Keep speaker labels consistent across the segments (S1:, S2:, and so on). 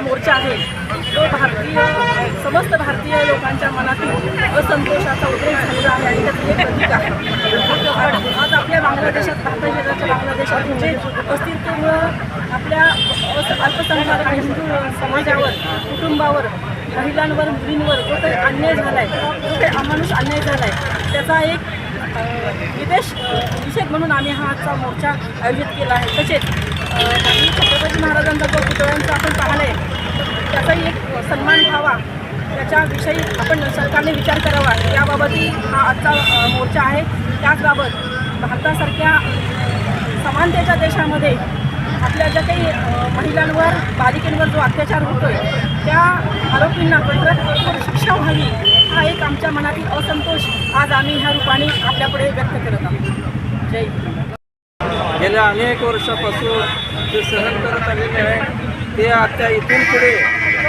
S1: मोर्चा आहे. तो भारतीय समस्त भारतीय लोकांच्या मनातील असंतोषाचा उद्रेक झालेला आहे आणि त्याचं एक प्रतीक आहे. आज आपल्या बांगलादेशात भारतीय शेजारच्या बांगलादेशात म्हणजे जे अस्तित्व आपल्या अल्पसंख्याक हिंदू समाजावर कुटुंबावर महिलांवर मुलींवर जो काही अन्याय झाला आहे जो काही अमानुष अन्याय झाला आहे त्याचा एक विदेश निषेध म्हणून आम्ही हा आजचा मोर्चा आयोजित केला आहे. तसेच अ, छत्रपती महाराजांचा जो पुतळ्यांचा आपण पाहिलं आहे त्याचाही एक सन्मान व्हावा त्याच्याविषयी आपण सरकारने विचार करावा. याबाबतही हा आजचा मोर्चा आहे. त्याचबाबत भारतासारख्या समानतेच्या देशामध्ये आपल्या ज्या काही महिलांवर बालिकेंवर जो अत्याचार होतोय त्या आरोपींना कठोरात कठोर शिक्षा व्हावी हा एक आमच्या मनातील असंतोष आज आम्ही ह्या रूपाने आपल्यापुढे व्यक्त करत आहोत. जय
S2: गेल्या अनेक वर्षापासून जे सहन करत आलेले आहे ते आता इथून पुढे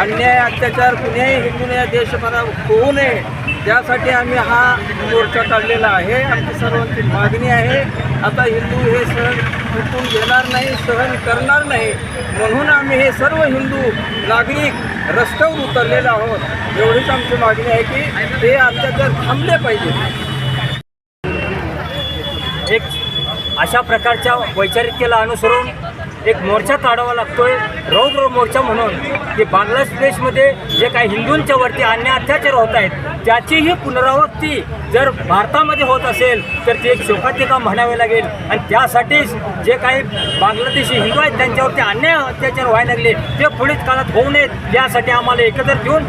S2: अन्याय अत्याचार कुणीही हिंदूने या देशभरात होऊ नये त्यासाठी आम्ही हा मोर्चा काढलेला आहे. आमची सर्वांची मागणी आहे आता हिंदू हे सहन उठून घेणार नाही सहन करणार नाही म्हणून आम्ही हे सर्व हिंदू नागरिक रस्त्यावर उतरलेले आहोत. एवढीच आमची मागणी आहे की ते अत्याचार थांबले पाहिजे.
S3: एक अशा प्रकारच्या वैचारिकतेला अनुसरून एक मोर्चा काढावा लागतोय. रौद्र मोर्चा म्हणून की बांगलादेशमध्ये जे काही हिंदूंच्या वरती अत्याचार होत आहेत त्याचीही पुनरावृत्ती जर भारतामध्ये होत असेल तर ती एक शोकातिका म्हणावे लागेल. आणि त्यासाठीच जे काही बांगलादेशी हिंदू आहेत त्यांच्यावरती अन्याय अत्याचार व्हायला लागले ते पुढील काळात होऊ नयेत यासाठी आम्हाला एकत्र घेऊन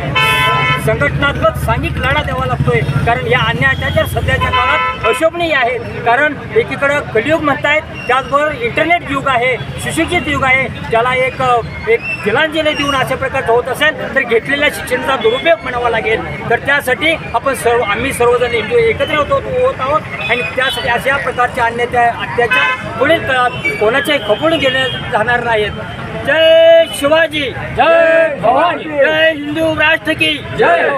S3: संघटनात्मक सांघिक लढा द्यावा लागतोय. कारण या अन्याय अत्याचार सध्याच्या काळात अशोभनीय आहेत कारण एकीकडं कलियुग म्हणतायत त्याचबरोबर इंटरनेट युग आहे सुशिक्षित युग आहे. ज्याला एक एक तिलांजली देऊन अशा प्रकारचं होत असेल तर घेतलेल्या शिक्षणाचा दुरुपयोग म्हणावा लागेल. तर त्यासाठी आपण सर्व आम्ही सर्वजण एकत्र होतो होत आहोत. आणि त्यासाठी अशा प्रकारचे अन्याय अत्याचार पुढील काळात कोणाच्याही खपून गेले जाणार नाहीत. जय शिवाजी जय भवानी जय हिंदू राष्ट्र की जय.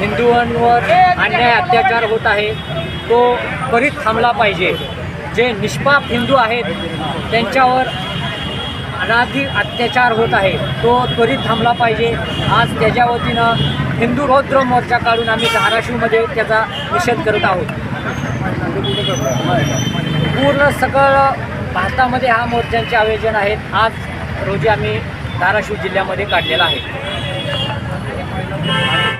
S3: हिंदूंवर अन्याय अत्याचार होत आहे. तो त्वरित थांबला पाहिजे. जे निष्पाप हिंदू आहेत त्यांच्यावर अनाधी अत्याचार होत आहे. तो त्वरित थांबला पाहिजे. आज त्याच्या वतीनं हिंदू रौद्र मोर्चा काढून आम्ही धाराशिवमध्ये त्याचा निषेध करत आहोत. पूर्ण सगळं भारतामध्ये हा मोर्चांचे आयोजन आहेत. आज रोजी आम्ही धाराशिव जिल्ह्यामध्ये काढलेला आहे.